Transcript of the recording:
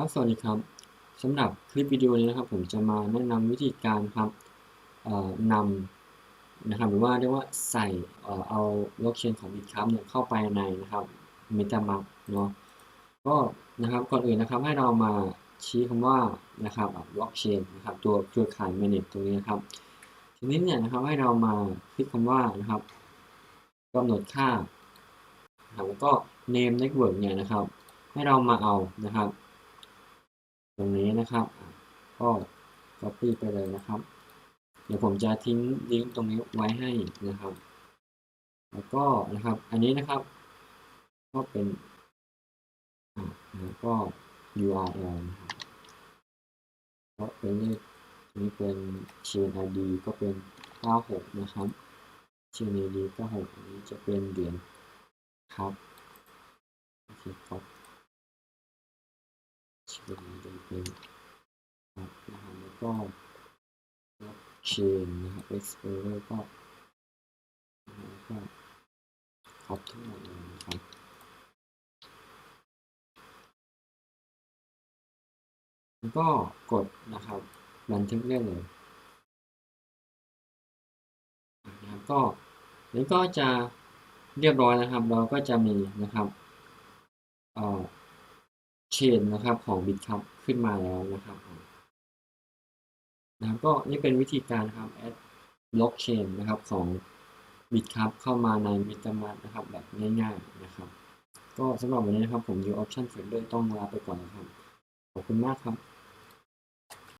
ครับสวัสดีครับสำหรับคลิปวิดีโอนี้นะครับ ผมจะมาแนะนำวิธีการครับนำนะครับหรือว่าเรียกว่าใส่เอาล็อกเชนของ Bitcap เนี่ยเข้าไปในนะครับ MetaMask เนาะก็นะครับก่อนอื่นนะครับให้เรามาชี้คำว่านะครับบล็อกเชนนะครับตัวเครือข่าย Manage ตรงนี้นะครับ ทีนี้เนี่ยนะครับให้เรามาคลิกคำว่านะครับกำหนดค่านะครับแล้วก็ name network เนี่ยนะครับ ให้เรามาเอานะครับ นะครับ ก็ copy ไปเลยนะครับ เดี๋ยวผมจะทิ้งลิงก์ตรงนี้ไว้ให้นะครับ แล้วก็นะครับ อันนี้นะครับ ก็เป็นแล้วก็ URL นะครับก็เป็นเลขนนี้เป็น chain ID ก็เป็น 96 นะครับ chain ID 96อันนี้จะเป็นเหรียญครับโอเคครับชื่อนี้จะเป็น นะครับล้วก็ blockchain นะครับ explorer ก็ก็ครบทั้งหมดเลยนะครับแล้วก็กดนะครับบันทึกได้เลยนะครับก็นี้ก็จะเรียบร้อยนะครับ เราก็จะมีนะครับเอ่อเชนนะครับของ Bitcup ขึ้นมาแล้วนะครับ นะครับก็นี่เป็นวิธีการครับ add blockchain นะครับของ Bitcup เข้ามาใน MetaMask นะครับแบบง่ายๆนะครับ ก็สำหรับวันนี้นะครับผม u Option Trader ต้องลาไปก่อนนะครับ ขอบคุณมากครับ